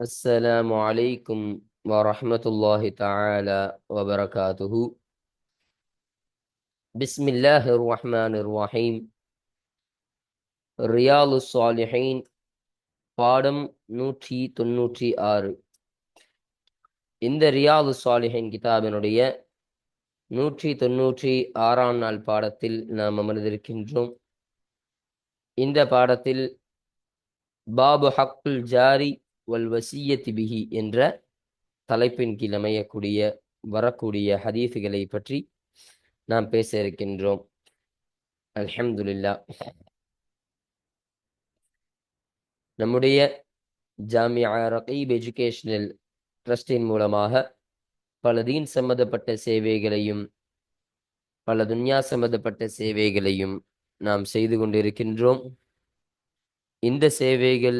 السلام عليكم ورحمة الله تعالى وبركاته بسم الله الرحمن الرحيم ரியாலு சாலிஹீன் பாடம் நூற்றி தொன்னூற்றி ஆறு இந்த ரியாலு சாலிஹின் கிதாபினுடைய நூற்றி தொன்னூற்றி ஆறாம் நாள் பாடத்தில் நாம் அமர்ந்திருக்கின்றோம் இந்த பாடத்தில் பாபு ஹக்குல் ஜாரி வல் வசியத்தி பிஹி என்ற தலைப்பின் கீழ் அமையக்கூடிய வரக்கூடிய ஹதீஸுகளை பற்றி நாம் பேச இருக்கின்றோம். அல்ஹம்துலில்லா. நம்முடைய ஜாமியா ரகீப் எஜுகேஷனல் ட்ரஸ்டின் மூலமாக பல தீன் சம்பந்தப்பட்ட சேவைகளையும் பல துன்யா சம்பந்தப்பட்ட சேவைகளையும் நாம் செய்து கொண்டிருக்கின்றோம். இந்த சேவைகள்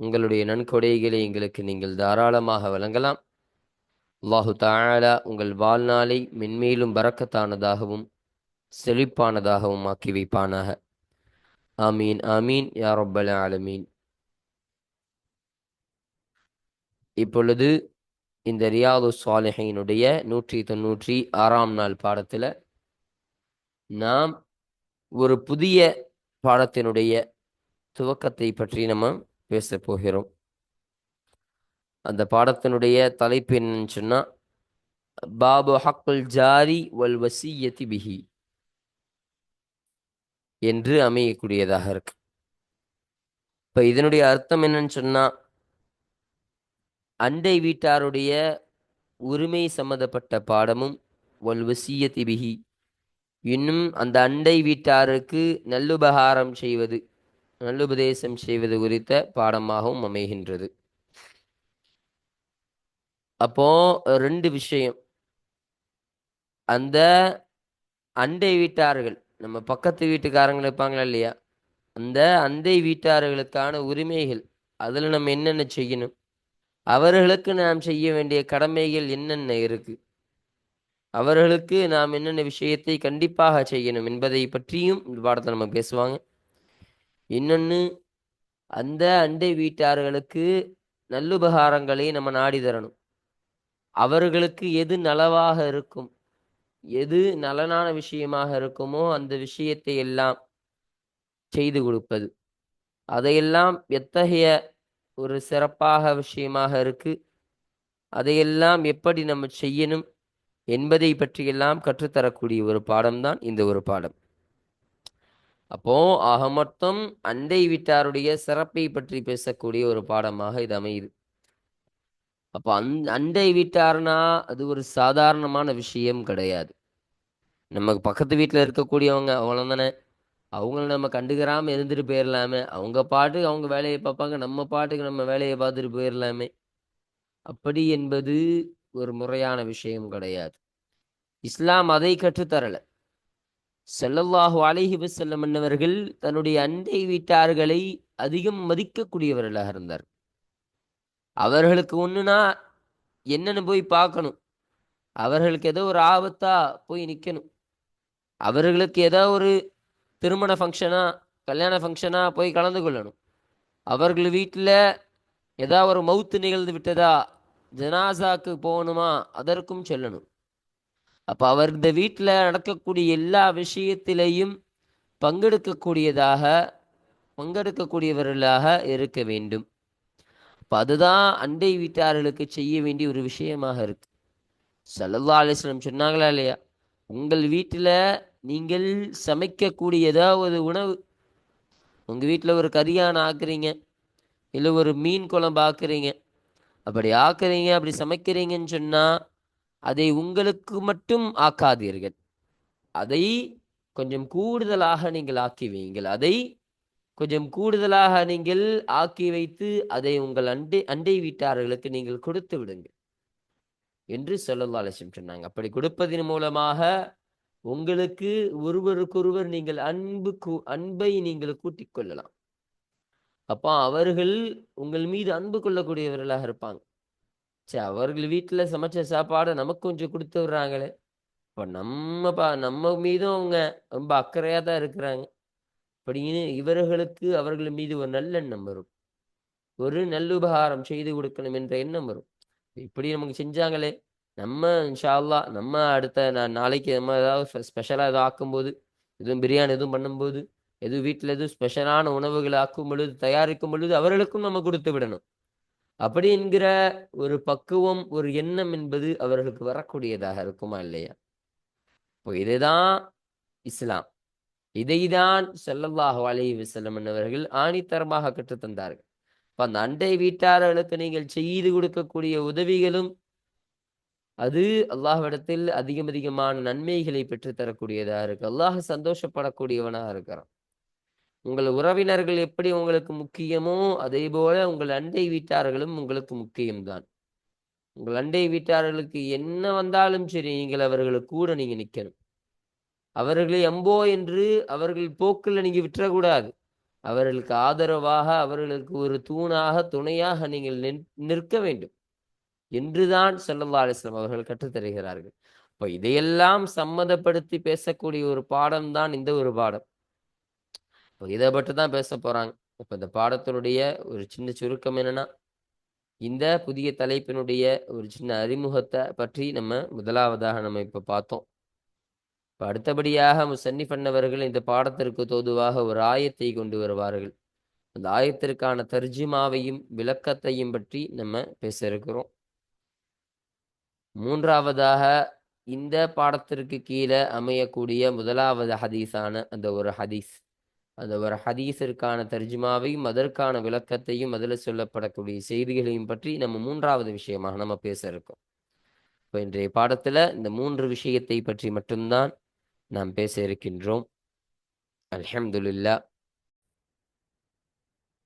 உங்களுடைய நன்கொடைகளை எங்களுக்கு நீங்கள் தாராளமாக வழங்கலாம். அல்லாஹு தாலா உங்கள் வாழ்நாளை மென்மேலும் பறக்கத்தானதாகவும் செழிப்பானதாகவும் ஆக்கி வைப்பானாக. ஆமீன் ஆமீன் யா ரப்பல் ஆலமீன். இப்பொழுது இந்த ரியாது சாலிஹினுடைய நூற்றி தொண்ணூற்றி ஆறாம் நாள் பாடத்தில் நாம் ஒரு புதிய பாடத்தினுடைய துவக்கத்தை பற்றி நம்ம பேச போகிறோம். அந்த பாடத்தினுடைய தலைப்பு என்னன்னு சொன்னா பாபு ஹக்குல் ஜாரி வல் வசியத்தி பிஹி என்று அமையக்கூடியதாக இருக்கு. இப்ப இதனுடைய அர்த்தம் என்னன்னு சொன்னா அண்டை வீட்டாருடைய உரிமை சம்பந்தப்பட்ட பாடமும் ஒல் திபிகி இன்னும் அந்த அண்டை வீட்டாருக்கு நல்லுபகாரம் செய்வது நல்லுபதேசம் செய்வது குறித்த பாடமாகவும் அமைகின்றது. அப்போ ரெண்டு விஷயம். அந்த அண்டை வீட்டார்கள் நம்ம பக்கத்து வீட்டுக்காரங்க இருப்பாங்களா இல்லையா? அந்த அண்டை வீட்டார்களுக்கான உரிமைகள் அதில் நம்ம என்னென்ன செய்யணும்? அவர்களுக்கு நாம் செய்ய வேண்டிய கடமைகள் என்னென்ன இருக்கு? அவர்களுக்கு நாம் என்னென்ன விஷயத்தை கண்டிப்பாக செய்யணும் என்பதை பற்றியும் இந்த பாடத்தை நம்ம பேசுவாங்க. இன்னொன்று அந்த அண்டை வீட்டார்களுக்கு நல்லுபகாரங்களை நம்ம நாடி தரணும். அவர்களுக்கு எது நலவாக இருக்கும் எது நலனான விஷயமாக இருக்குமோ அந்த விஷயத்தை எல்லாம் செய்து கொடுப்பது. அதையெல்லாம் எத்தகைய ஒரு சிறப்பாக விஷயமாக இருக்கு அதையெல்லாம் எப்படி நம்ம செய்யணும் என்பதை பற்றியெல்லாம் கற்றுத்தரக்கூடிய ஒரு பாடம்தான் இந்த ஒரு பாடம். அப்போ ஆக மொத்தம் அண்டை வீட்டாருடைய சிறப்பை பற்றி பேசக்கூடிய ஒரு பாடமாக இது அமையுது. அப்போ அந் அண்டை வீட்டார்னா அது ஒரு சாதாரணமான விஷயம் கிடையாது. நமக்கு பக்கத்து வீட்டில் இருக்கக்கூடியவங்க அவ்வளோதானே அவங்கள நம்ம கண்டுக்கிறாம இருந்துட்டு போயிடலாமே அவங்க பாட்டுக்கு அவங்க வேலையை பார்ப்பாங்க நம்ம பாட்டுக்கு நம்ம வேலையை பார்த்துட்டு போயிடலாமே அப்படி என்பது ஒரு முறையான விஷயம் கிடையாது. இஸ்லாம் அதை கற்றுத்தரலை. செல்லல்லாஹு அலைஹி வஸல்லம் என்னவர்கள் தன்னுடைய அண்டை வீட்டார்களை அதிகம் மதிக்கக்கூடியவர்களாக இருந்தார். அவர்களுக்கு ஒன்றுனா என்னன்னு போய் பார்க்கணும். அவர்களுக்கு ஏதோ ஒரு ஆபத்தா போய் நிற்கணும் அவர்களுக்கு ஏதோ ஒரு திருமண ஃபங்க்ஷனா கல்யாண ஃபங்க்ஷனா போய் கலந்து கொள்ளணும். அவர்கள் வீட்டில் ஏதோ ஒரு மவுத்து நிகழ்ந்து விட்டதா ஜனாசாக்கு போகணுமா அதற்கும் செல்லணும். அப்போ அவர் இந்த வீட்டில் நடக்கக்கூடிய எல்லா விஷயத்திலையும் பங்கெடுக்கக்கூடியதாக பங்கெடுக்கக்கூடியவர்களாக இருக்க வேண்டும். அப்போ அதுதான் அண்டை வீட்டார்களுக்கு செய்ய வேண்டிய ஒரு விஷயமாக இருக்கு. சல்லல்லா அலிஸ்லம் சொன்னாங்களா இல்லையா? உங்கள் வீட்டில் நீங்கள் சமைக்கக்கூடிய ஏதாவது உணவு உங்கள் வீட்டில் ஒரு கரியான் ஆக்குறீங்க இல்லை ஒரு மீன் குழம்பு ஆக்குறீங்க அப்படி ஆக்குறீங்க அப்படி சமைக்கிறீங்கன்னு சொன்னால் அதை உங்களுக்கு மட்டும் ஆக்காதீர்கள். அதை கொஞ்சம் கூடுதலாக நீங்கள் ஆக்கி வையுங்கள். அதை கொஞ்சம் கூடுதலாக நீங்கள் ஆக்கி வைத்து அதை உங்கள் அண்டை அண்டை வீட்டார்களுக்கு நீங்கள் கொடுத்து விடுங்கள். என்று சொல்லல்லா அலிஸ்லம் சொன்னாங்க. அப்படி கொடுப்பதன் மூலமாக உங்களுக்கு ஒருவருக்கொருவர் நீங்கள் அன்பு கூ- அன்பை நீங்கள் கூட்டிக் கொள்ளலாம். அப்போ அவர்கள் உங்கள் மீது அன்பு கொள்ளக்கூடியவர்களாக இருப்பாங்க. சரி அவர்கள் வீட்டில் சமைச்ச சாப்பாடை நமக்கு கொஞ்சம் கொடுத்து விடுறாங்களே. இப்போ நம்ம பா நம்ம மீதும் அவங்க ரொம்ப அக்கறையாக தான் இருக்கிறாங்க. அப்படின்னு இவர்களுக்கு அவர்கள் மீது ஒரு நல்லெண்ணம் வரும். ஒரு நல்லுபகாரம் செய்து கொடுக்கணும் என்ற எண்ணம் வரும். இப்படி நமக்கு செஞ்சாங்களே நம்ம இன்ஷால்லா நம்ம அடுத்த நா- நாளைக்கு நம்ம ஏதாவது ஸ்பெஷலாக ஏதோ ஆக்கும்போது எதுவும் பிரியாணி எதுவும் பண்ணும்போது எதுவும் வீட்டில் எதுவும் ஸ்பெஷலான உணவுகள் ஆக்கும் பொழுது தயாரிக்கும் பொழுது அவர்களுக்கும் நம்ம கொடுத்து விடணும். அப்படி என்கிற ஒரு பக்குவம் ஒரு எண்ணம் என்பது அவர்களுக்கு வரக்கூடியதாக இருக்குமா இல்லையா? இப்போ இதுதான் இஸ்லாம் இதைதான் செல்லல்லாஹு அலைஹி செல்லம் அவர்கள் ஆணித்தரமாக கற்றுத்தந்தார்கள் இப்ப அந்த அண்டை வீட்டார்களுக்கு நீங்கள் செய்து கொடுக்கக்கூடிய உதவிகளும் அது அல்லாஹ்விடத்தில் அதிகம் அதிகமான நன்மைகளை பெற்றுத்தரக்கூடியதாக இருக்கு. அல்லாஹ் சந்தோஷப்படக்கூடியவனாக இருக்கிறான். உங்கள் உறவினர்கள் எப்படி உங்களுக்கு முக்கியமோ அதே போல உங்கள் அண்டை வீட்டார்களும் உங்களுக்கு முக்கியம்தான். உங்கள் அண்டை வீட்டார்களுக்கு என்ன வந்தாலும் சரி நீங்கள் அவர்களுக்கு கூட நீங்க நிற்கணும் அவர்களை எம்போ என்று அவர்கள் போக்கில் நீங்க விட்டுறக்கூடாது. அவர்களுக்கு ஆதரவாக அவர்களுக்கு ஒரு தூணாக துணையாக நீங்கள் நின்- நிற்க வேண்டும். என்றுதான் ஸல்லல்லாஹு அலைஹி அவர்கள் கற்றுத்தருகிறார்கள் இப்போ இதையெல்லாம் சம்மதப்படுத்தி பேசக்கூடிய ஒரு பாடம் தான் இந்த ஒரு பாடம். இப்போ இதை பற்றி தான் பேச போகிறாங்க இப்போ இந்த பாடத்தினுடைய ஒரு சின்ன சுருக்கம் என்னன்னா இந்த புதிய தலைப்பினுடைய ஒரு சின்ன அறிமுகத்தை பற்றி நம்ம முதலாவதாக நம்ம இப்போ பார்த்தோம். இப்போ அடுத்தபடியாக முசன்னிஃப் பண்ணவர்கள் இந்த பாடத்திற்கு தோதுவாக ஒரு ஆயத்தை கொண்டு வருவார்கள். அந்த ஆயத்திற்கான தர்ஜிமாவையும் விளக்கத்தையும் பற்றி நம்ம பேச இருக்கிறோம். மூன்றாவதாக இந்த பாடத்திற்கு கீழே அமையக்கூடிய முதலாவது ஹதீஸான அந்த ஒரு ஹதீஸ். அந்த ஒரு ஹதீஸிற்கான தர்ஜுமாவையும் அதற்கான விளக்கத்தையும் அதில் சொல்லப்படக்கூடிய செய்திகளையும் பற்றி நம்ம மூன்றாவது விஷயமாக நம்ம பேச இருக்கோம் இப்போ இன்றைய பாடத்தில் இந்த மூன்று விஷயத்தை பற்றி மட்டும்தான் நாம் பேச இருக்கின்றோம். அல்ஹம்துலில்லா.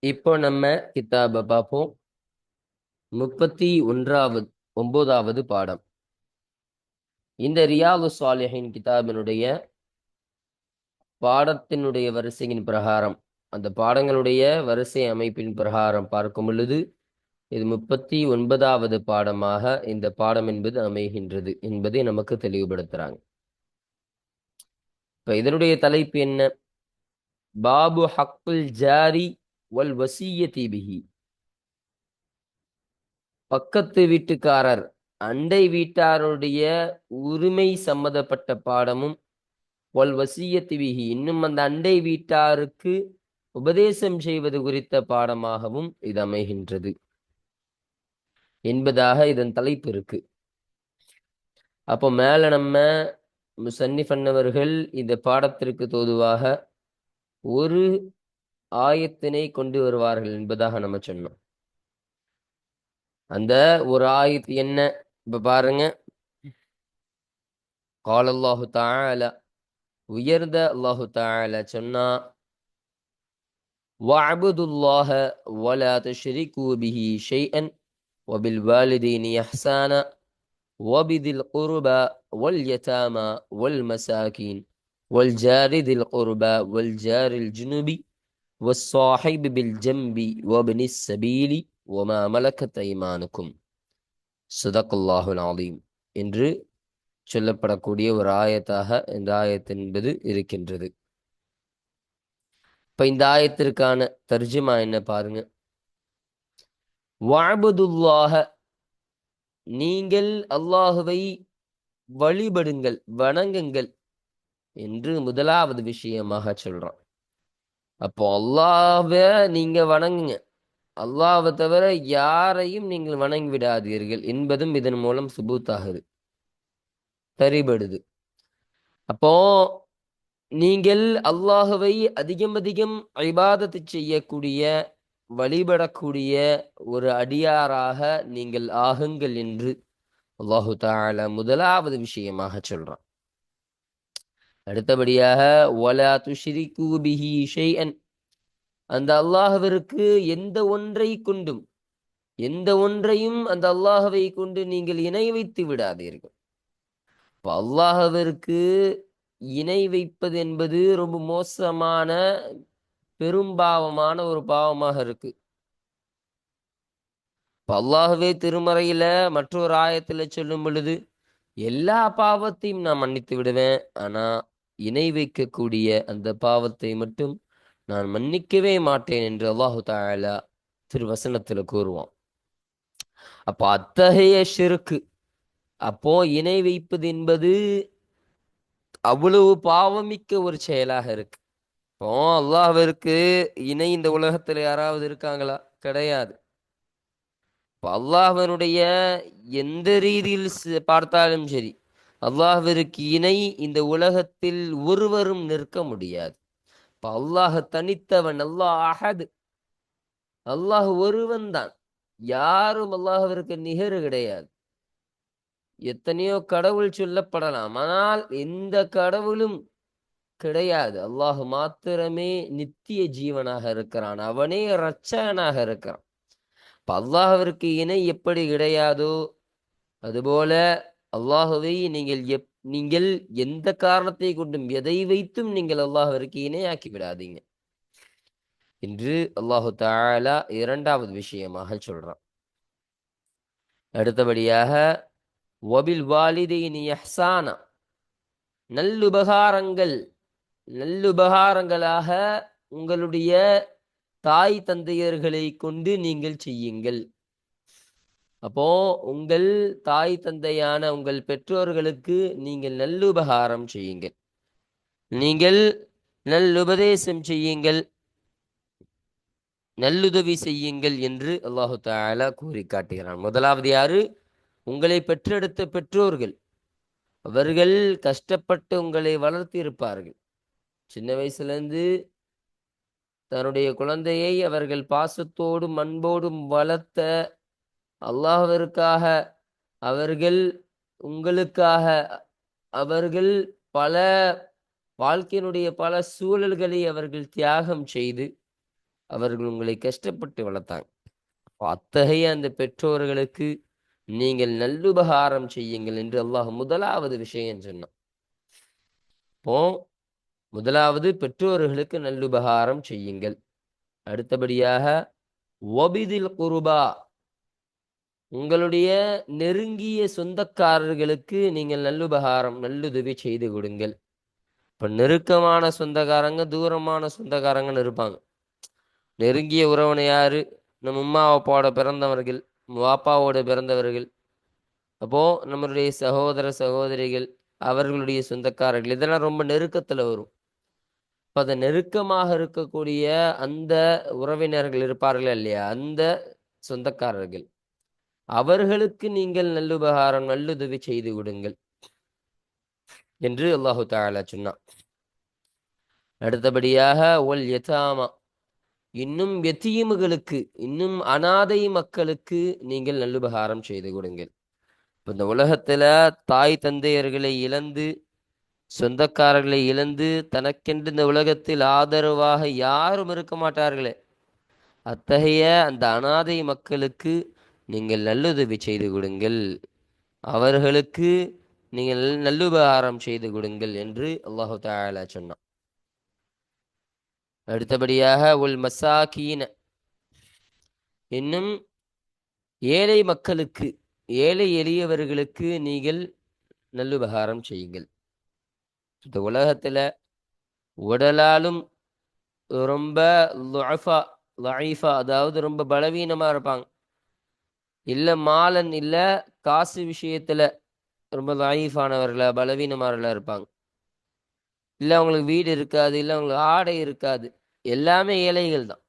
இப்போ நம்ம கித்தாபை பார்ப்போம். முப்பத்தி ஒன்றாவது ஒன்பதாவது பாடம். இந்த ரியாது சாலிஹின் கிதாபினுடைய பாடத்தினுடைய வரிசையின் பிரகாரம் அந்த பாடங்களுடைய வரிசை அமைப்பின் பிரகாரம் பார்க்கும் பொழுது இது முப்பத்தி ஒன்பதாவது பாடமாக இந்த பாடம் என்பது அமைகின்றது என்பதை நமக்கு தெளிவுபடுத்துறாங்க. இப்ப இதனுடைய தலைப்பு என்ன? பாபு ஹக்குல் ஜாரி வல் வசிய தீபிகி பக்கத்து வீட்டுக்காரர் அண்டை வீட்டாருடைய உரிமை சம்மந்தப்பட்ட பாடமும் ஒல் வசியத்து விகி இன்னும் அந்த அண்டை வீட்டாருக்கு உபதேசம் செய்வது குறித்த பாடமாகவும் இது அமைகின்றது. என்பதாக இதன் தலைப்பு இருக்கு. அப்போ மேல நம்ம முசன்னிஃபன்னவர்கள் இந்த பாடத்திற்கு தோதுவாக ஒரு ஆயத்தினை கொண்டு வருவார்கள் என்பதாக நம்ம சொன்னோம். அந்த ஒரு ஆயத்து என்ன? இப்ப பாருங்க. காலல்லாஹு தால உயர்ந்த அல்லாஹு தால சொன்னா وَاعْبُدُوا اللَّهَ وَلَا تُشْرِكُوا بِهِ شَيْئًا وَبِالْوَالِدَيْنِ إِحْسَانًا وَبِذِي الْقُرْبَى وَالْيَتَامَى وَالْمَسَاكِينِ وَالْجَارِ ذِي الْقُرْبَى وَالْجَارِ الْجُنُبِ وَالصَّاحِبِ بِالْجَنبِ وَابْنِ السَّبِيلِ وَمَا مَلَكَتْ أَيْمَانُكُمْ صدق الله العظيم என்று சொல்லப்படக்கூடிய ஒரு ஆயத்தாக இந்த ஆயத் என்பது இருக்கின்றது. இப்ப இந்த ஆயத்திற்கான தர்ஜுமா என்ன பாருங்க. வஅபுதுல்லாஹ நீங்கள் அல்லாஹுவை வழிபடுங்கள் வணங்குங்கள் என்று முதலாவது விஷயமாக சொல்றான். அப்போ அல்லாஹ நீங்க வணங்குங்க. அல்லாவை தவிர யாரையும் நீங்கள் வணங்கி விடாதீர்கள் என்பதும் இதன் மூலம் சுபூத்தாகுது சரிபடுது. அப்போ நீங்கள் அல்லாஹுவை அதிகம் அதிகம் ஐபாதத்து செய்யக்கூடிய வழிபடக்கூடிய ஒரு அடியாராக நீங்கள் ஆகுங்கள் என்று அல்லாஹு தால முதலாவது விஷயமாக சொல்றான். அடுத்தபடியாக ஒலா துஷிரி கூபிஹி ஷைஅன். அந்த அல்லாஹவிற்கு எந்த ஒன்றை கொண்டும் எந்த ஒன்றையும் அந்த அல்லாஹவை கொண்டு நீங்கள் இணை வைத்து விடாதீர்கள். இப்போ அல்லாஹவிற்கு இணை வைப்பது என்பது ரொம்ப மோசமான பெரும்பாவமான ஒரு பாவமாக இருக்கு. இப்ப அல்லாஹ்வே திருமறையில மற்றொரு ஆயத்துல சொல்லும் பொழுது எல்லா பாவத்தையும் நான் மன்னித்து விடுவேன் ஆனா இணை வைக்கக்கூடிய அந்த பாவத்தை மட்டும் நான் மன்னிக்கவே மாட்டேன் என்று அல்லாஹு தாலா திருவசனத்துல கூறுவான். அப்போ அத்தகைய ஷிருக்கு அப்போ இணை வைப்பது என்பது அவ்வளவு பாவமிக்க ஒரு செயலாக இருக்கு. இப்போ அல்லாஹ்விற்கு இணை இந்த உலகத்துல யாராவது இருக்காங்களா? கிடையாது. இப்போ அல்லாஹ்வனுடைய எந்த ரீதியில் பார்த்தாலும் சரி அல்லாஹ்விற்கு இணை இந்த உலகத்தில் ஒருவரும் நிற்க முடியாது. இப்போ அல்லாஹ் தனித்தவன் அல்லாஹ் அகது அல்லாஹ் ஒருவன் தான். யாரும் அல்லாஹ்விற்கு நிகர் கிடையாது. எத்தனையோ கடவுள் சொல்லப்படலாம். ஆனால் எந்த கடவுளும் கிடையாது. அல்லாஹு மாத்திரமே நித்திய ஜீவனாக இருக்கிறான். அவனே இரட்சகனாக இருக்கிறான். இப்ப அல்லாஹ்விற்கு இணை எப்படி கிடையாதோ அதுபோல அல்லாஹுவை நீங்கள் எப் நீங்கள் எந்த காரணத்தை கொண்டும் எதை வைத்தும் நீங்கள் அல்லாஹ்விற்கு இணையாக்கி விடாதீங்க. என்று அல்லாஹு தாலா இரண்டாவது விஷயமாக சொல்றான். அடுத்தபடியாக வபில் வாலிதீன் இஹ்சானா நல்லுபகாரங்கள் நல்லுபகாரங்களாக உங்களுடைய தாய் தந்தையர்களை கொண்டு நீங்கள் செய்யுங்கள். அப்போ உங்கள் தாய் தந்தையான உங்கள் பெற்றோர்களுக்கு நீங்கள் நல்லுபகாரம் செய்யுங்கள். நீங்கள் நல்லுபதேசம் செய்யுங்கள். நல்லுதவி செய்யுங்கள் என்று அல்லாஹு தாலா கூறி காட்டுகிறான் முதலாவது யாரு? உங்களை பெற்றெடுத்த பெற்றோர்கள் அவர்கள் கஷ்டப்பட்டு உங்களை வளர்த்திருப்பார்கள் சின்ன வயசுலேருந்து தன்னுடைய குழந்தையை அவர்கள் பாசத்தோடும் அன்போடும் வளர்த்த அல்லாஹிற்காக அவர்கள் உங்களுக்காக அவர்கள் பல வாழ்க்கையினுடைய பல சூழல்களை அவர்கள் தியாகம் செய்து அவர்கள் உங்களை கஷ்டப்பட்டு வளர்த்தாங்க. அத்தகைய அந்த பெற்றோர்களுக்கு நீங்கள் நல்லுபகாரம் செய்யுங்கள் என்று அல்லாஹ் முதலாவது விஷயம் சொன்னான். இப்போ முதலாவது பெற்றோர்களுக்கு நல்லுபகாரம் செய்யுங்கள். அடுத்தபடியாக ஒபிதில் குருபா உங்களுடைய நெருங்கிய சொந்தக்காரர்களுக்கு நீங்கள் நல்லுபகாரம் நல்லுதவி செய்து கொடுங்கள். இப்போ நெருக்கமான சொந்தக்காரங்க தூரமான சொந்தக்காரங்கன்னு இருப்பாங்க. நெருங்கிய உறவனை யாரு? நம்ம உம்மாவை அப்பாவோட பிறந்தவர்கள். வாப்பாவோடு பிறந்தவர்கள். அப்போ நம்மளுடைய சகோதர சகோதரிகள் அவர்களுடைய சொந்தக்காரர்கள் இதெல்லாம் ரொம்ப நெருக்கத்துல வரும். அப்ப அந்த நெருக்கமாக இருக்கக்கூடிய அந்த உறவினர்கள் இருப்பார்கள் இல்லையா? அந்த சொந்தக்காரர்கள். அவர்களுக்கு நீங்கள் நல்லுபகாரம் நல்லுதவி செய்து விடுங்கள் என்று அல்லாஹு தாலா சொன்னான். அடுத்தபடியாக ஒல் யதாமா இன்னும் எத்தீமுகளுக்கு இன்னும் அனாதை மக்களுக்கு நீங்கள் நல்லுபகாரம் செய்து கொடுங்கள். இப்போ இந்த உலகத்துல தாய் தந்தையர்களை இழந்து சொந்தக்காரர்களை இழந்து தனக்கென்று இந்த உலகத்தில் ஆதரவாக யாரும் இருக்க மாட்டார்களே. அத்தகைய அந்த அனாதை மக்களுக்கு நீங்கள் நல்லுதவி செய்து கொடுங்கள். அவர்களுக்கு நீங்கள் நல்லுபகாரம் செய்து கொடுங்கள் என்று அல்லாஹு தஆலா சொன்னான். அடுத்தபடியாக உல் மசாக்கீன இன்னும் ஏழை மக்களுக்கு ஏழை எளியவர்களுக்கு நீங்கள் நல்லுபகாரம் செய்யுங்கள். இந்த உலகத்தில் உடலாலும் ரொம்ப லுஅஃபா அதாவது ரொம்ப பலவீனமாக இருப்பாங்க. இல்லை மாலன் இல்லை காசு விஷயத்தில் ரொம்ப லாயிஃபானவர்களாக பலவீனமானவர்களா இருப்பாங்க. இல்லை அவங்களுக்கு வீடு இருக்காது இல்லை அவங்களுக்கு ஆடை இருக்காது. எல்லாமே ஏழைகள் தான்.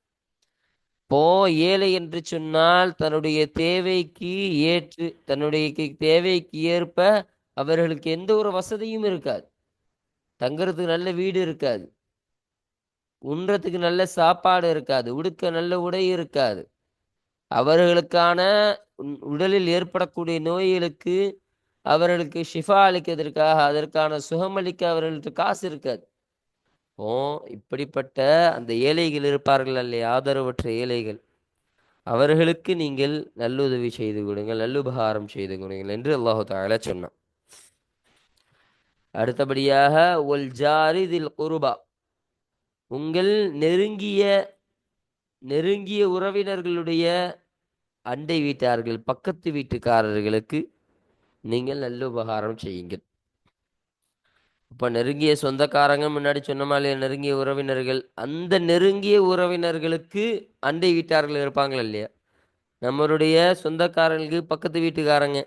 இப்போ ஏழை என்று சொன்னால் தன்னுடைய தேவைக்கு ஏற்று தன்னுடைய தேவைக்கு ஏற்ப அவர்களுக்கு எந்த ஒரு வசதியும் இருக்காது. தங்குறதுக்கு நல்ல வீடு இருக்காது. உண்றதுக்கு நல்ல சாப்பாடு இருக்காது. உடுக்க நல்ல உடை இருக்காது. அவர்களுக்கான உன்- உடலில் ஏற்படக்கூடிய நோய்களுக்கு அவர்களுக்கு ஷிஃபா அளிக்கிறதுக்காக அதற்கான சுகமளிக்க அவர்களுக்கு காசு இருக்காது. ஓ இப்படிப்பட்ட அந்த ஏழைகள் இருப்பார்கள் அல்லையா? ஆதரவற்ற ஏழைகள். அவர்களுக்கு நீங்கள் நல்லுதவி செய்து கொடுங்கள் நல்லுபகாரம் செய்து கொடுங்கள் என்று அல்லாஹு தாலா சொன்னான். அடுத்தபடியாக ஒல் ஜாரிதில் குருபா. உங்கள் நெருங்கிய நெருங்கிய உறவினர்களுடைய அண்டை வீட்டார்கள் பக்கத்து வீட்டுக்காரர்களுக்கு நீங்கள் நல்லுபகாரம் செய்யுங்கள். இப்போ நெருங்கிய சொந்தக்காரங்க முன்னாடி சொன்னோமா இல்லையா நெருங்கிய உறவினர்கள் அந்த நெருங்கிய உறவினர்களுக்கு அண்டை வீட்டார்கள் இருப்பாங்க இல்லையா? நம்மளுடைய சொந்தக்காரங்களுக்கு பக்கத்து வீட்டுக்காரங்க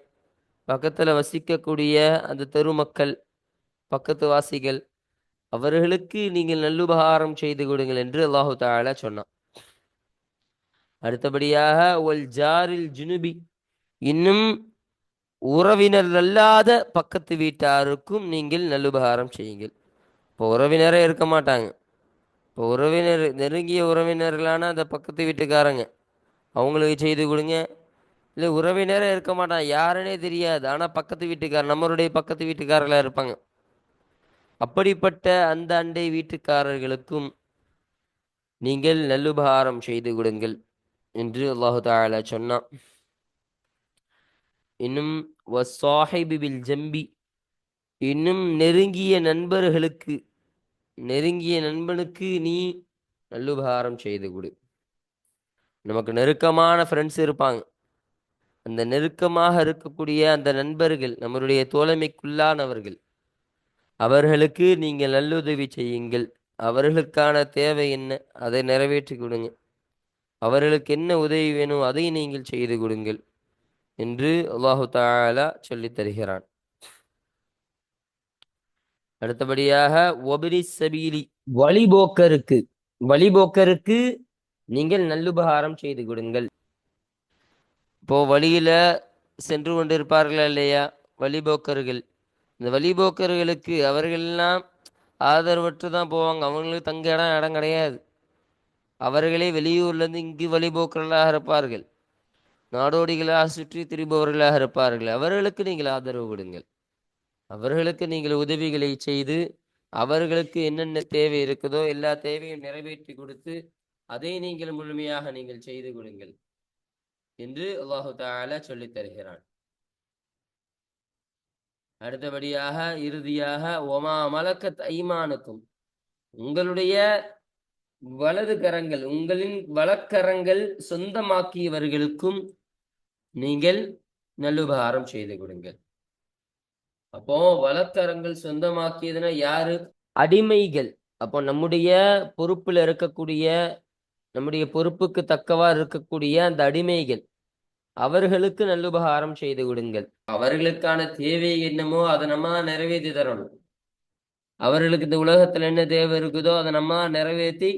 பக்கத்தில் வசிக்கக்கூடிய அந்த தெரு மக்கள் பக்கத்து வாசிகள் அவர்களுக்கு நீங்கள் நல்லுபகாரம் செய்து கொடுங்கள் என்று அல்லாஹு தாலா சொன்னான். அடுத்தபடியாக ஒல் ஜாரில் ஜுனுபி இன்னும் உறவினர் அல்லாத பக்கத்து வீட்டாருக்கும் நீங்கள் நல்லுபகாரம் செய்யுங்கள். இப்போ உறவினரே இருக்க மாட்டாங்க. இப்போ உறவினர் நெருங்கிய உறவினர்களான அந்த பக்கத்து வீட்டுக்காரங்க அவங்களுக்கு செய்து கொடுங்க. இல்லை உறவினரே இருக்க மாட்டாங்க. யாருன்னே தெரியாது. ஆனால் பக்கத்து வீட்டுக்காரர் நம்மளுடைய பக்கத்து வீட்டுக்காரர்களாக இருப்பாங்க. அப்படிப்பட்ட அந்த அண்டை வீட்டுக்காரர்களுக்கும் நீங்கள் நல்லுபகாரம் செய்து கொடுங்கள் என்று அல்லாஹு தாலா சொன்னான். இன்னும் வசாஹிபி பில் ஜம்பி இன்னும் நெருங்கிய நண்பர்களுக்கு நெருங்கிய நண்பனுக்கு நீ நல்லுபகாரம் செய்து கொடு. நமக்கு நெருக்கமான ஃப்ரெண்ட்ஸ் இருப்பாங்க. அந்த நெருக்கமாக இருக்கக்கூடிய அந்த நண்பர்கள் நம்மளுடைய தோழமைக்குள்ளானவர்கள் அவர்களுக்கு நீங்கள் நல்லுதவி செய்யுங்கள். அவர்களுக்கான தேவை என்ன அதை நிறைவேற்றி கொடுங்க. அவர்களுக்கு என்ன உதவி வேணும் அதை நீங்கள் செய்து கொடுங்கள். என்று அல்லாஹு தாலா சொல்லித் தருகிறான். அடுத்தபடியாக ஒபிரி சபீலி. வழிபோக்கருக்கு வழிபோக்கருக்கு நீங்கள் நல்லுபகாரம் செய்து கொடுங்கள். இப்போ வழியில சென்று கொண்டிருப்பார்கள் இல்லையா? வழிபோக்கர்கள். இந்த வழிபோக்கர்களுக்கு அவர்களெல்லாம் ஆதரவற்று தான் போவாங்க. அவங்களுக்கு தங்க இடம் இடம் கிடையாது. அவர்களே வெளியூர்லேருந்து இங்கு வழிபோக்கர்களாக இருப்பார்கள். நாடோடிகளாக சுற்றி திரிபவர்களாக இருப்பார்கள். அவர்களுக்கு நீங்கள் ஆதரவு கொடுங்கள். அவர்களுக்கு நீங்கள் உதவிகளை செய்து அவர்களுக்கு என்னென்ன தேவை இருக்குதோ எல்லா தேவையும் நிறைவேற்றி கொடுத்து அதை நீங்கள் முழுமையாக நீங்கள் செய்து கொடுங்கள் என்று அல்லாஹு தாலா சொல்லித் தருகிறான். அடுத்தபடியாக இறுதியாக ஒமா மலக்கத் ஐமானுக்கும் உங்களுடைய வலது கரங்கள் உங்களின் வலக்கரங்கள் சொந்தமாக்கியவர்களுக்கும் நீங்கள் நல்லுபகாரம் செய்து கொடுங்கள். அப்போ வலக்கரங்கள் சொந்தமாக்கியதுன்னா யாரு? அடிமைகள். அப்போ நம்முடைய பொறுப்புல இருக்கக்கூடிய நம்முடைய பொறுப்புக்கு தக்கவா இருக்கக்கூடிய அந்த அடிமைகள் அவர்களுக்கு நல்லுபகாரம் செய்து கொடுங்கள். அவர்களுக்கான தேவை என்னமோ அதை நம்ம நிறைவேற்றி தரணும். அவர்களுக்கு இந்த உலகத்துல என்ன தேவை இருக்குதோ அதை நம்ம நிறைவேற்றி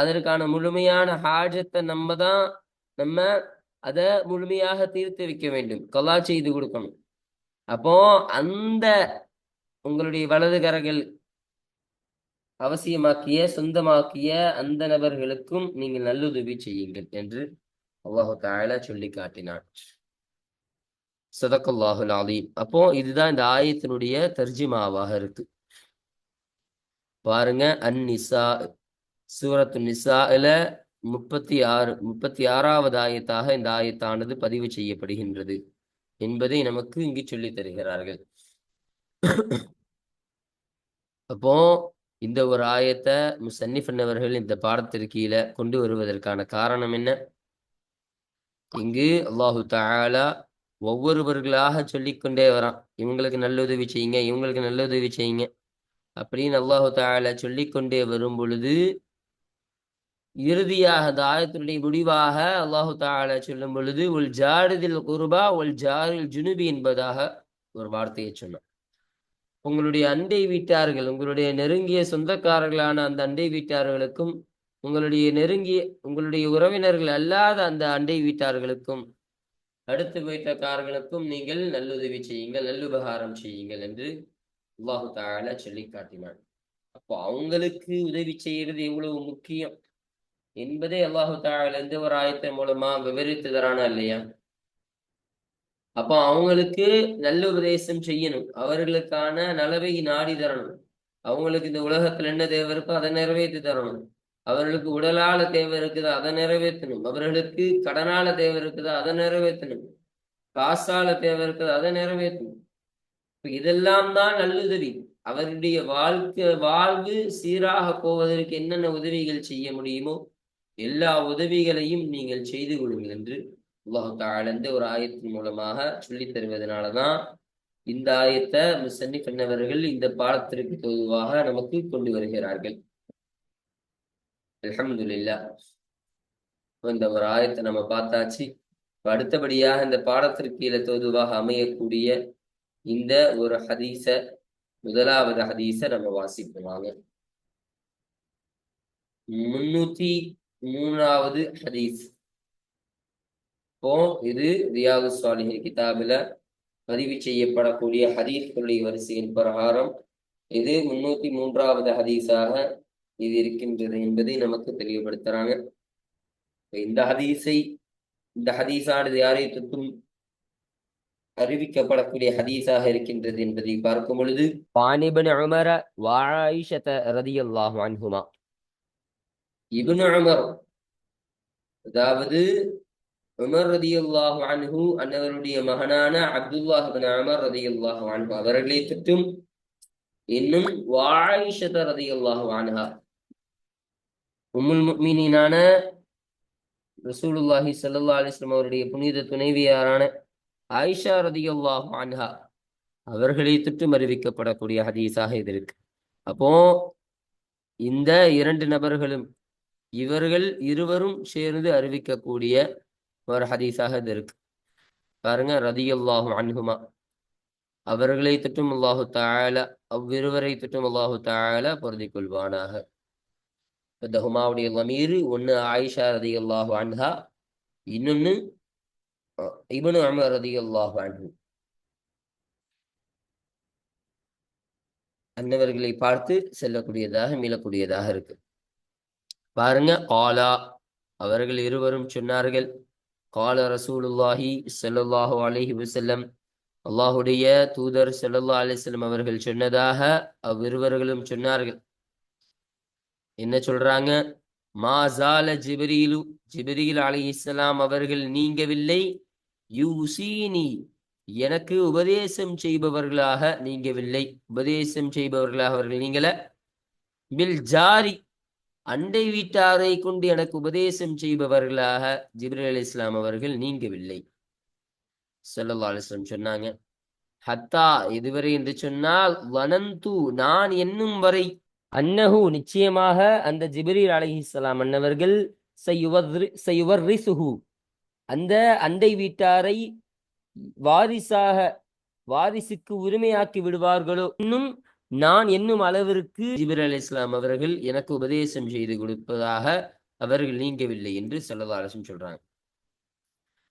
அதற்கான முழுமையான ஹாஜத்தை நம்ம தான் நம்ம அதை முழுமையாக தீர்த்து வைக்க வேண்டும். கொலா செய்து கொடுக்கணும். அப்போ அந்த உங்களுடைய வலது கரங்கள் அவசியமாக்கிய சொந்தமாக்கிய அந்த நபர்களுக்கும் நீங்கள் நல்லுதவி செய்யுங்கள் என்று அல்லாஹு தாலா சொல்லி காட்டினான். சதக்கல்லாஹுல் அலீம். அப்போ இதுதான் இந்த ஆயத்தினுடைய தர்ஜிமாவாக இருக்கு. பாருங்க அன் நிசா சூரத்து நிசால முப்பத்தி ஆறு முப்பத்தி ஆறாவது ஆயத்தாக இந்த ஆயத்தானது பதிவு செய்யப்படுகின்றது என்பதை நமக்கு இங்கு சொல்லித் தருகிறார்கள். அப்போ இந்த ஒரு ஆயத்தை முசன்னிஃபன் அவர்கள் இந்த பாடத்திற்கீழ கொண்டு வருவதற்கான காரணம் என்ன? இங்கு அல்லாஹு தாலா ஒவ்வொருவர்களாக சொல்லிக்கொண்டே வரான். இவங்களுக்கு நல்லுதவி செய்யுங்க இவங்களுக்கு நல்லுதவி செய்யுங்க. அப்படின்னு அல்லாஹு தால சொல்லிக்கொண்டே வரும் பொழுது இறுதியாக அந்த ஆயத்தினுடைய முடிவாக அல்லாஹு தால சொல்லும் பொழுது உல் ஜாரிதில் குருபா உல் ஜாரில் ஜுனுபி என்பதாக ஒரு வார்த்தையை சொன்னார் உங்களுடைய அண்டை வீட்டார்கள் உங்களுடைய நெருங்கிய சொந்தக்காரர்களான அந்த அண்டை வீட்டார்களுக்கும் உங்களுடைய நெருங்கிய உங்களுடைய உறவினர்கள் அல்லாத அந்த அண்டை வீட்டார்களுக்கும் அடுத்து வீட்டக்காரர்களுக்கும் நீங்கள் நல்லுதவி செய்யுங்கள் நல்லுபகாரம் செய்யுங்கள் என்று அல்லாஹு தாலா சொல்லி காட்டினான். அப்போ அவங்களுக்கு உதவி செய்யறது எவ்வளவு முக்கியம்? என்பதே அல்லாஹு தாலா இருந்து ஒரு ஆயத்தின் மூலமா விவரித்து தரானா இல்லையா? அப்போ அவங்களுக்கு நல்ல உபதேசம் செய்யணும். அவர்களுக்கான நலவை நாடி தரணும். அவங்களுக்கு இந்த உலகத்துல என்ன தேவை இருக்கோ அதை நிறைவேற்றி தரணும். அவர்களுக்கு உடலால தேவை இருக்குதோ அதை நிறைவேற்றணும். அவர்களுக்கு கடனால தேவை இருக்குதோ அதை நிறைவேற்றணும். காசால தேவை இருக்குதோ அதை நிறைவேற்றணும். இதெல்லாம் தான் நல்லுதவி. அவருடைய வாழ்க்கை வாழ்வு சீராக போவதற்கு என்னென்ன உதவிகள் செய்ய முடியுமோ எல்லா உதவிகளையும் நீங்கள் செய்து கொள்ளுங்கள் என்று உலகத்தாழ்ந்து ஒரு ஆயத்தின் மூலமாக சொல்லித் தருவதனாலதான் இந்த ஆயத்தை முசன்னி பண்ணவர்கள் இந்த பாடத்திற்கு பொதுவாக நமக்கு கொண்டு வருகிறார்கள். அலமதுல்லா இந்த ஒரு ஆயத்தை நம்ம பார்த்தாச்சு. அடுத்தபடியாக இந்த பாடத்திற்கு கீழே தொதுவாக அமையக்கூடிய இந்த ஒரு ஹதீஸ முதலாவது ஹதீஸ நம்ம வாசிப்போம் முன்னூத்தி மூணாவது ஹதீஸ். இப்போ இது ரியாது சாலிஹின் கிதாபில பதிவு செய்யப்படக்கூடிய ஹதீஸ் ஹதீஸ்களுடைய வரிசையின் பிரகாரம் இது முன்னூத்தி மூன்றாவது ஹதீஸாக இது இருக்கின்றது என்பதை நமக்கு தெளிவுபடுத்துறாங்க. இந்த ஹதீஸை இந்த ஹதீஸானது யாரை தொட்டும் அறிவிக்கப்படக்கூடிய ஹதீஸாக இருக்கின்றது என்பதை பார்க்கும் பொழுது வாணிபன் உமர வாயிஷத ரதியல்லாஹு அன்ஹுமா. இப்னு உமர் அதாவது உமர் ரதியல்லாஹு அன்ஹு அன்னவருடைய மகனான அப்துல்லாஹ் பின் உமர் ரதியல்லாஹு அன்ஹு அவர்களை தொட்டும் இன்னும் வாயிஷத ரதியல்லாஹு அன்ஹா. உம்முல் முஃமினீனான ரசூலுல்லாஹி ஸல்லல்லாஹு அலைஹி வஸல்லம் அவருடைய புனித துணைவியாரான ஆயிஷா ரதியுல்லாஹ் அன்ஹா அவர்களை திட்டும் அறிவிக்கப்படக்கூடிய ஹதீஸாக இது இருக்கு. அப்போ இந்த இரண்டு நபர்களும் இவர்கள் இருவரும் சேர்ந்து அறிவிக்கக்கூடிய ஒரு ஹதீஸாக இது இருக்கு. பாருங்க ரதியல்லாஹு அன்ஹுமா. அவர்களை திட்டும் அல்லாஹு தாழ அவ்விருவரை திட்டும் அல்லாஹு தாழ பொருந்திக் கொள்வானாக. இந்த ஹுமாவுடைய லமீர் ஒன்னு ஆயிஷா ரதி அல்லாஹு அன்ஹா இன்னொன்னு இபனு அமர் ரதி அல்லாஹ் அன்னவர்களை பார்த்து செல்லக்கூடியதாக மீளக்கூடியதாக இருக்கு. பாருங்க காலா அவர்கள் இருவரும் சொன்னார்கள் கால ரசூலுல்லாஹி செல்லுல்லாஹு அலஹி வசல்லம் அல்லாஹுடைய தூதர் செல்லல்லா அலிஸ்லம் அவர்கள் சொன்னதாக அவ்விருவர்களும் சொன்னார்கள். என்ன சொல்றாங்க? மாசால ஜால ஜிப்ரீலு அலி இஸ்லாம் அவர்கள் நீங்கவில்லை யூசீனி எனக்கு உபதேசம் செய்பவர்களாக நீங்கவில்லை. உபதேசம் செய்பவர்களாக அவர்கள் நீங்கள பில் ஜாரி அண்டை வீட்டாரை கொண்டு எனக்கு உபதேசம் செய்பவர்களாக ஜிப்ரீல் அலி இஸ்லாம் அவர்கள் நீங்கவில்லை. சொல்லல்லா அலிஸ்லாம் சொன்னாங்க ஹத்தா இதுவரை என்று சொன்னால் வனந்து நான் என்னும் வரை அன்னஹு நிச்சயமாக அந்த ஜிப்ரீல் அலைஹிஸ்ஸலாம் அன்னவர்கள் செய்வர் ரிசுஹு அந்த அண்டை வீட்டாரை வாரிசாக வாரிசுக்கு உரிமையாக்கி விடுவார்களோ? இன்னும் நான் என்னும் அளவிற்கு ஜிபிர் அலி இஸ்லாம் அவர்கள் எனக்கு உபதேசம் செய்து கொடுப்பதாக அவர்கள் நீங்கவில்லை என்று சொல்லதாலசம் சொல்றாங்க.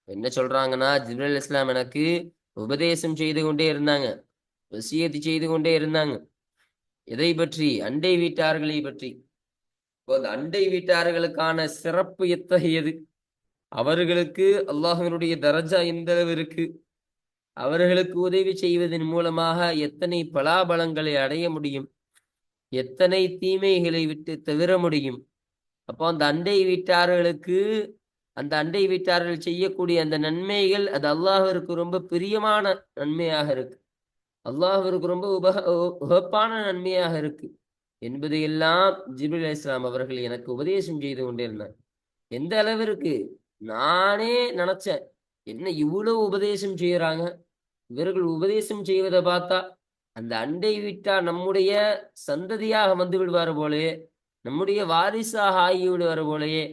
என்ன சொல்றாங்கன்னா ஜிபிர் அலி இஸ்லாம் எனக்கு உபதேசம் செய்து கொண்டே இருந்தாங்க வசியத்து செய்து கொண்டே இருந்தாங்க. எதை பற்றி? அண்டை வீட்டார்களை பற்றி. அந்த அண்டை வீட்டார்களுக்கான சிறப்பு எத்தகையது? அவர்களுக்கு அல்லாஹனுடைய தரஜா எந்த அளவு இருக்கு அவர்களுக்கு உதவி செய்வதன் மூலமாக எத்தனை பலாபலங்களை அடைய முடியும்? எத்தனை தீமைகளை விட்டு தவிர முடியும்? அப்போ அந்த அண்டை வீட்டார்களுக்கு அந்த அண்டை வீட்டார்கள் செய்யக்கூடிய அந்த நன்மைகள் அது அல்லாஹிற்கு ரொம்ப பிரியமான நன்மையாக இருக்கு. அல்லாஹருக்கு ரொம்ப உபக உகப்பான நன்மையாக இருக்கு. என்பதையெல்லாம் ஜிபுல் இஸ்லாம் அவர்கள் எனக்கு உபதேசம் செய்து கொண்டிருந்தார். எந்த அளவிற்கு? நானே நினைச்சேன் என்ன இவ்வளவு உபதேசம் செய்யறாங்க? இவர்கள் உபதேசம் செய்வதை பார்த்தா அந்த அண்டை விட்டா நம்முடைய சந்ததியாக வந்து விடுவார் போலே நம்முடைய வாரிசாக ஆகி விடுவார் போலயே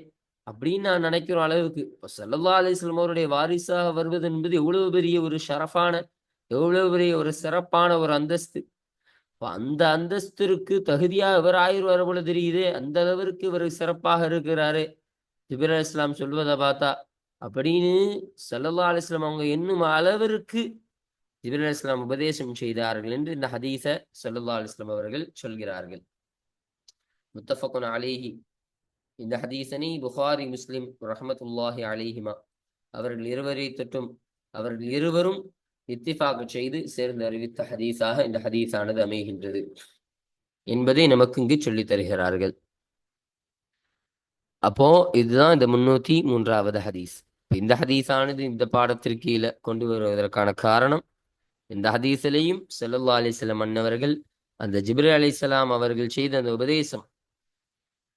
அப்படின்னு நான் நினைக்கிற அளவுக்கு. இப்போ சல்லா அலிஸ்லம் அவருடைய வாரிசாக வருவது என்பது எவ்வளவு பெரிய ஒரு ஷரஃபான எவ்வளவு பெரிய ஒரு சிறப்பான ஒரு அந்தஸ்து. இப்போ அந்த அந்தஸ்திற்கு தகுதியாக இவர் ஆயிரம் போல தெரியுது அந்த அளவிற்கு இவர் சிறப்பாக இருக்கிறாரு. ஜிபிர் இஸ்லாம் சொல்வதை பார்த்தா அப்படின்னு சல்லல்லா அலிஸ்லாம் அவங்க என்னும் அளவிற்கு ஜிபிர் இஸ்லாம் உபதேசம் செய்தார்கள் என்று இந்த ஹதீஸ சல்லல்லா அலிஸ்லாம் அவர்கள் சொல்கிறார்கள். முத்தஃபகுன் அலேஹி. இந்த ஹதீசனை புகாரி முஸ்லிம் ரஹமத்துல்லாஹி அலிஹிமா அவர்கள் இருவரை தொட்டும் அவர்கள் இருவரும் இத்திஃபாக்கு செய்து சேர்ந்து அறிவித்த ஹதீஸாக இந்த ஹதீஸானது அமைகின்றது என்பதை நமக்கு இங்கு சொல்லித் தருகிறார்கள். அப்போ இதுதான் இந்த முன்னூத்தி மூன்றாவது ஹதீஸ். இந்த ஹதீஸானது இந்த பாடத்திற்கு கீழே கொண்டு வருவதற்கான காரணம் இந்த ஹதீஸிலையும் செல்லல்லா அலிஸ்லாம் அன்னவர்கள் அந்த ஜிப்ரி அலிஸ்லாம் அவர்கள் செய்த அந்த உபதேசம்.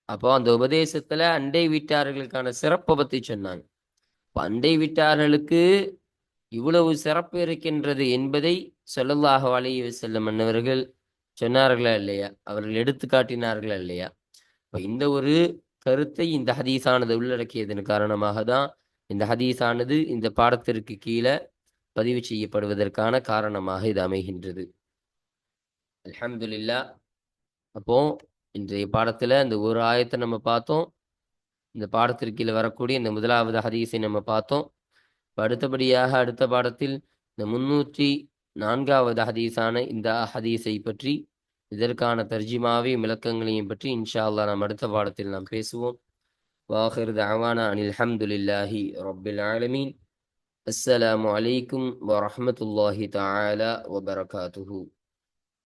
அப்போ அந்த உபதேசத்துல அண்டை வீட்டார்களுக்கான சிறப்பை பத்தி சொன்னாங்க. அண்டை வீட்டார்களுக்கு இவ்வளவு சிறப்பு இருக்கின்றது என்பதை சொல்லல்லாஹு அலைஹி செல்லும் அன்னவர்கள் சொன்னார்களா இல்லையா? அவர்கள் எடுத்து காட்டினார்களா இல்லையா? இப்போ இந்த ஒரு கருத்தை இந்த ஹதீஸானது உள்ளடக்கியதன் காரணமாக தான் இந்த ஹதீஸானது இந்த பாடத்திற்கு கீழே பதிவு செய்யப்படுவதற்கான காரணமாக இது அமைகின்றது. அலமதுல்லா அப்போ இன்றைய பாடத்துல இந்த ஒரு ஆயத்தை நம்ம பார்த்தோம். இந்த பாடத்திற்கு கீழே வரக்கூடிய இந்த முதலாவது ஹதீஸை நம்ம பார்த்தோம். அடுத்தபடியாக அடுத்த பாடத்தில் இந்த முன்னூற்றி நான்காவது ஹதீஸான இந்த ஹதீஸை பற்றி இதற்கான தர்ஜிமாவையும் விளக்கங்களையும் பற்றி இன்ஷா அல்லாஹ் நாம் அடுத்த பாடத்தில் நாம் பேசுவோம் வாஹிர் தவானா அனில் அஹமதுல்லாஹி ரபில் ஆலமீன் அஸ்ஸலாமு அலைக்கும் வரஹமத்துல்லாஹி தஆலா வபரகாத்துஹு